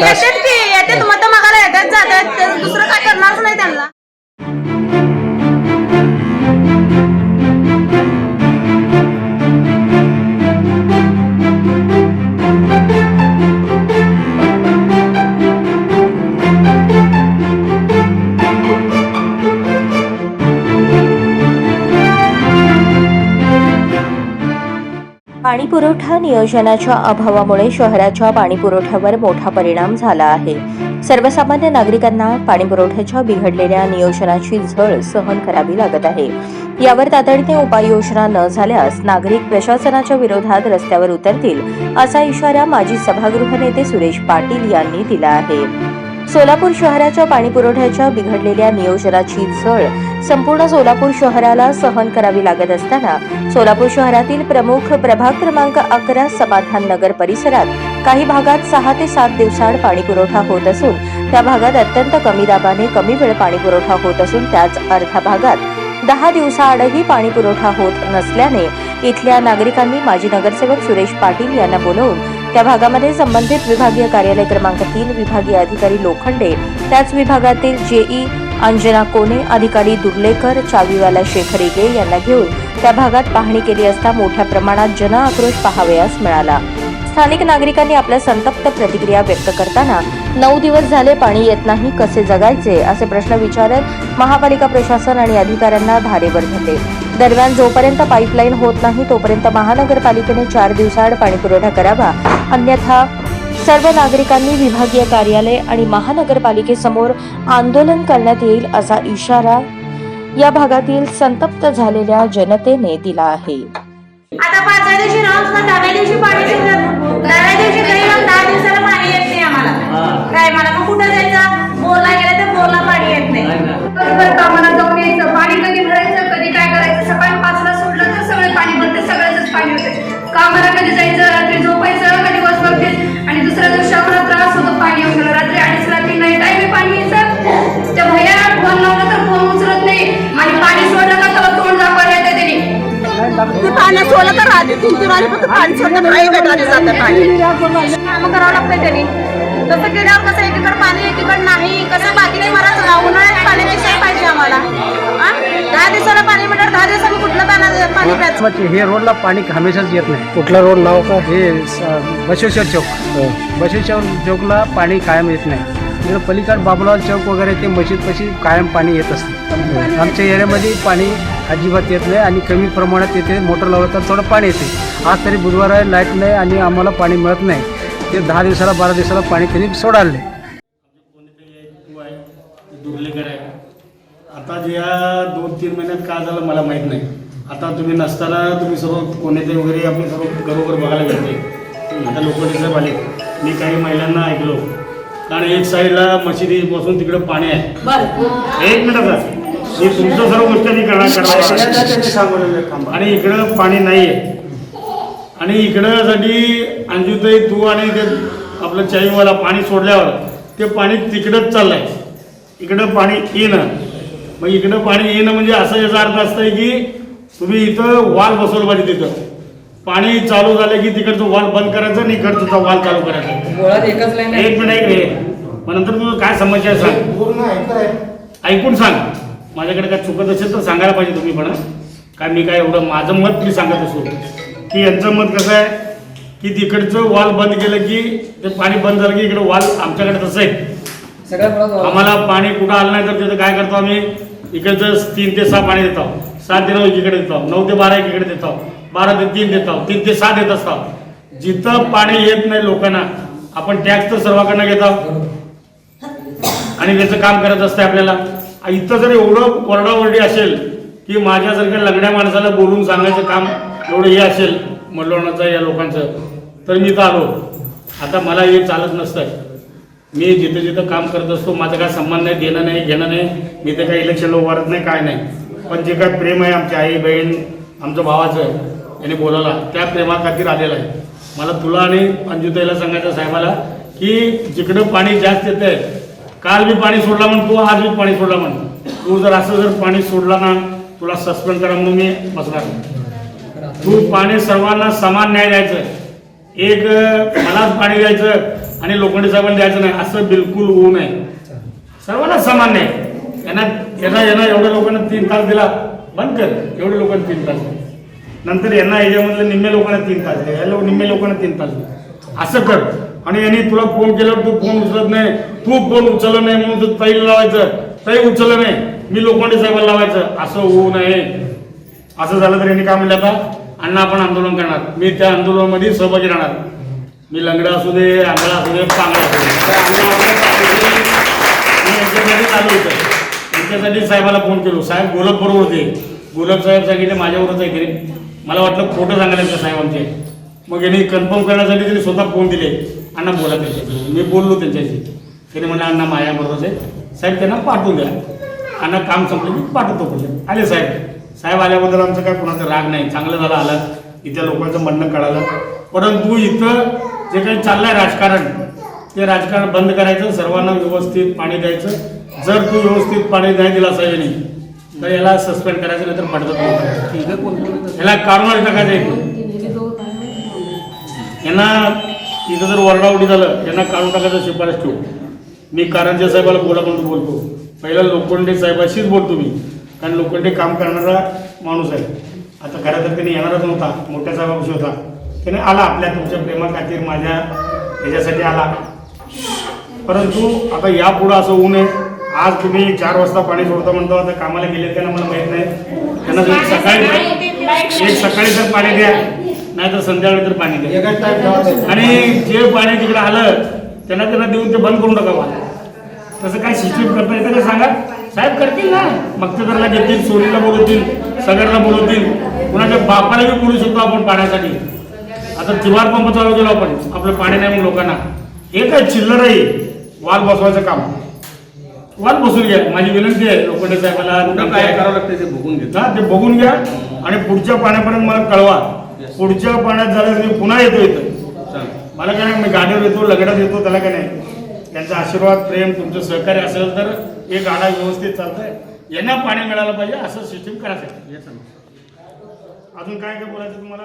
大家。पुरवठा नियोजनाच्या अभावामुळे शहराच्या पाणी पुरवठ्यावर मोठा परिणाम झाला आहे. सर्वसामान्य नागरिकांना पाणी पुरवठ्याच्या बिघडलेल्या नियोजनाची झळ सहन करावी लागत आहे. यावर तातडीने उपाययोजना न झाल्यास नागरिक प्रशासनाच्या विरोधात रस्त्यावर उतरतील असा इशारा माजी सभागृह नेते सुरेश पाटील यांनी दिला आहे. सोलापूर शहराच्या पाणी पुरवठ्याच्या बिघडलेल्या नियोजनाची झळ संपूर्ण सोलापूर शहराला सहन करावी लागत असताना सोलापूर शहरातील प्रमुख प्रभाग क्रमांक अकरा समाधान नगर परिसरात काही भागात सहा ते सात दिवसाआड पाणी पुरवठा होत असून त्या भागात अत्यंत कमी दाबाने कमी वेळ पाणी पुरवठा होत असून त्याच अर्ध्या भागात दहा दिवसाआडही पाणी पुरवठा होत नसल्याने इथल्या नागरिकांनी माजी नगरसेवक सुरेश पाटील यांना बोलवून त्या भागामध्ये संबंधित विभागीय कार्यालय क्रमांक तीन विभागीय अधिकारी लोखंडे त्याच विभागातील जेई अंजना कोने अधिकारी दुर्लेकर चावीवाला शेखर इगे यांना घेऊन त्या भागात पाहणी केली असता मोठ्या प्रमाणात जन आक्रोश पाहावयास मिळाला. स्थानिक नागरिकांनी आपल्या संतप्त प्रतिक्रिया व्यक्त करताना नऊ दिवस झाले पाणी येत नाही कसे जगायचे? असे प्रश्न विचारत महापालिका प्रशासन आणि अधिकाऱ्यांना धारेवर धरले. दरम्यान जोपर्यंत पाईपलाईन होत नाही तोपर्यंत महानगरपालिकेने चार दिवसाआड पाणीपुरवठा करावा अन्यथा सर्व नागरिकांनी विभागीय कार्यालय आणि महानगरपालिकेसमोर आंदोलन करण्यात येईल असा इशारा या भागातील संतप्त झालेल्या जनतेने दिला आहे. आता पाचव्या दिवशी राहून सुद्धा दहाव्या दिवशी पाणी शिरलं. दहाव्या दिवशी तरी मग दहा दिवसाला पाणी येत नाही आम्हाला. काय मला मग कुठं जायचं? बोरला गेलं तर बोरला पाणी येत नाही. कामाला जाऊन यायचं. वाजे फक्त पाणी सोडलं जातं पाणी कामं करावं लागतं त्यांनी. तसं केल्यावर कसं एकीकडे पाणी एकीकडे नाही कसं बाकी नाही मला उन्हाळ्यात पाहिजे आम्हाला. हा? दहा दिवसाला पाणी म्हटलं दहा दिवसांनी कुठलं पाणी हे रोडला पाणी हमेशाच येत नाही. कुठला रोड नाव का हे बसवेश्वर चौक. बसवेश्वर चौकला पाणी कायम येत नाही. इकडं पलीकड बाबुलाल चौक वगैरे ते मशीदपाशी कायम पाणी येत असते. आमच्या एरियामध्ये पाणी अजिबात येत नाही आणि कमी प्रमाणात येते. मोटर लावलं तर थोडं पाणी येते. आज तरी बुधवार आहे लाइट नाही आणि आम्हाला पाणी मिळत नाही. ते दहा दिवसाला बारा दिवसाला पाणी त्यांनी सोडाले आहे आता जे या दोन तीन महिन्यात काय झालं मला माहीत नाही. आता तुम्ही नसताना तुम्ही सर्व कोणते वगैरे आपले सर्व घरोघर बघायला गेले आता लोक आले मी काही महिलांना ऐकलो. कारण एक साईडला मशिदीपासून तिकडे पाणी आहे. एक मिनिट सर. मी तुमचं सर्व गोष्ट मी करणार करणार आणि इकडं पाणी नाही आहे आणि इकडं साठी अंजुताई तू आणि ते आपलं चाईवाला पाणी सोडल्यावर ते पाणी तिकडंच चाललंय. इकडं पाणी येणं. मग इकडं पाणी येणं म्हणजे असं याचा अर्थ असतंय की तुम्ही इथं वाल बसवलं पाहिजे तिथं. पाणी चालू झालं की तिकडचं वाल बंद करायचं आणि इकडचा वाल चालू करायचा. एक मिनिट एक रे मग नंतर तुझं काय समस्या आहे सांग. ऐकून सांग. माझ्याकडे काय चुकत असेल तर सांगायला पाहिजे तुम्ही पण हं. काय मी काय एवढं माझं मत मी सांगत असो की यांचं मत कसं आहे? की तिकडचं वाल बंद केलं की ते पाणी बंद झालं की इकडं वाल आमच्याकडे तसं आहे. आम्हाला पाणी कुठं आलं नाही तर तिथं काय करतो आम्ही? इकडचं तीन ते सहा पाणी देतो. सात ते नऊ एकीकडे देतो. नऊ ते बारा एकीकडे देतो. बारा ते तीन देत आहोत. तीन ते सहा देत असतात. जिथं पाणी येत नाही लोकांना आपण टॅक्स तर सर्वांकडनं आहोत. आणि त्याचं काम करत असते आपल्याला. इथं जर एवढं ओरडाओरडी असेल की माझ्यासारख्या लग्न्या माणसाला बोलून सांगायचं काम एवढं हे असेल मल्लोणाचं या लोकांचं तर मी इथं आलो. आता मला हे चालत नसतं मी जिथं जिथं काम करत असतो माझं काय सन्मान नाही देणं नाही घेणं नाही. मी ते काही इलेक्शनला उभारत नाही काय नाही. पण जे काय प्रेम आहे आमची आई बहीण आमचं भावाचं याने बोलावला त्या प्रेमाखातीर आलेला आहे. मला तुला आणि अंजुताईला सांगायचं साहेबाला की जिकडं पाणी जास्त येतंय काल मी पाणी सोडला म्हण तू आज मी पाणी सोडला म्हण. तू जर असं जर पाणी सोडला ना तुला सस्पेंड करा म्हणून मी बसणार तू पाणी सर्वांना समान न्याय द्यायचं. एक अं, मलाच पाणी द्यायचं आणि लोखंडी साहेबांना द्यायचं नाही असं बिलकुल होऊ नये. सर्वांना समान न्याय. यांना यांना यांना एवढ्या लोकांना तीन तास दिला. बंद कर. एवढ्या लोकांना तीन तास नंतर यांना याच्यामधलं निम्मे लोकांना तीन तास दे याला निम्मे लोकांना तीन तास दे असं कर. आणि यांनी तुला फोन केल्यावर तू फोन उचलत नाही. तू फोन उचललं नाही म्हणून तू ताईला लावायचं. ताई उचललं नाही. मी लोखंडे साहेबाला लावायचं. असं होऊ नये. असं झालं तर यांनी काय म्हणलं आता? अण्णा आपण आंदोलन करणार. मी त्या आंदोलनामध्ये सहभागी राहणार. मी लंगडा असू दे आंधळा असू दे पांगडा असू दे. चालू होतं. यांच्यासाठी साहेबाला फोन केलो. साहेब गोलब बरोबर होते. गोलब साहेब सांगितले माझ्यावरच आहे की मला वाटलं खोटं सांगायला लागलं साहेब आमचे. मग यांनी कन्फर्म करण्यासाठी त्यांनी स्वतः फोन दिले. अण्णा बोला त्यांच्याशी. मी बोललो त्यांच्याशी. त्याने म्हणलं अण्णा माझ्याबरोबर आहे. साहेब त्यांना पाठवून द्या. अण्णा काम संपलं मी पाठवतो बोलले आले साहेब. साहेब आल्याबद्दल आमचं काय कोणाचा राग नाही. चांगलं झालं आलं. इथल्या लोकांचं म्हणणं कळालं. परंतु इथं जे काही चाललंय राजकारण ते राजकारण बंद करायचं सर्वांना व्यवस्थित पाणी द्यायचं. जर तू व्यवस्थित पाणी नाही दिला साहेबांनी तर याला सस्पेंड करायचं नाही तर पडतं याला काढून टाकायचं इथून. यांना इथं जर वरडावडी झालं यांना काढून टाकायचं शिफारस ठेवू. मी कारंजे साहेबाला बोला म्हणून बोलतो. पहिला लोखंडे साहेबाशीच बोलतो मी. कारण लोखंडे काम करणारा माणूस आहे. आता खरं तर त्यांनी येणारच नव्हता मोठ्या साहेबापाशी होता. त्याने आला आपल्या तुमच्या प्रेमा खातीर माझ्या ह्याच्यासाठी आला. परंतु आता यापुढं असं होऊ नये. आज तुम्ही चार वाजता पाणी सोडता म्हणतो आता कामाला गेले त्यांना मला माहीत नाही. त्यांना जर सकाळी एक सकाळी तर पाणी द्या नाही तर संध्याकाळी तर पाणी द्या. आणि जे पाणी तिकडे आलं त्यांना त्यांना देऊन ते बंद करून टाकावा तसं काय सिस्टीम करता येतं का सांगा? साहेब करतील ना. मक्तेदारला घेतील सोनीला बोलवतील सगळ्यांना बोलवतील. कुणाच्या बापाला बी बोलू शकतो आपण पाण्यासाठी. आता तिवार पंप चालू केला आपण. आपलं पाणी नाही म्हणून लोकांना. हे काय चिल्लर आहे. वाल बसवायचं काम. वाल बसून घ्या. माझी विनंती आहे लोखंडे साहेबाला काय करावं लागतं ते बघून घेतो हा ते बघून घ्या आणि पुढच्या पाण्यापर्यंत मला कळवा. पुढच्या पाण्यात झालं मी पुन्हा येतो इथं. मला काय नाही, मी गाडीवर येतो लगड्यात येतो त्याला काय नाही. त्यांचा आशीर्वाद प्रेम तुमचं सहकार्य असेल तर एक गाडा व्यवस्थित चालतंय. यांना पाणी मिळालं पाहिजे असं सिस्टीम करायचं अजून काय काय बोलायचं तुम्हाला?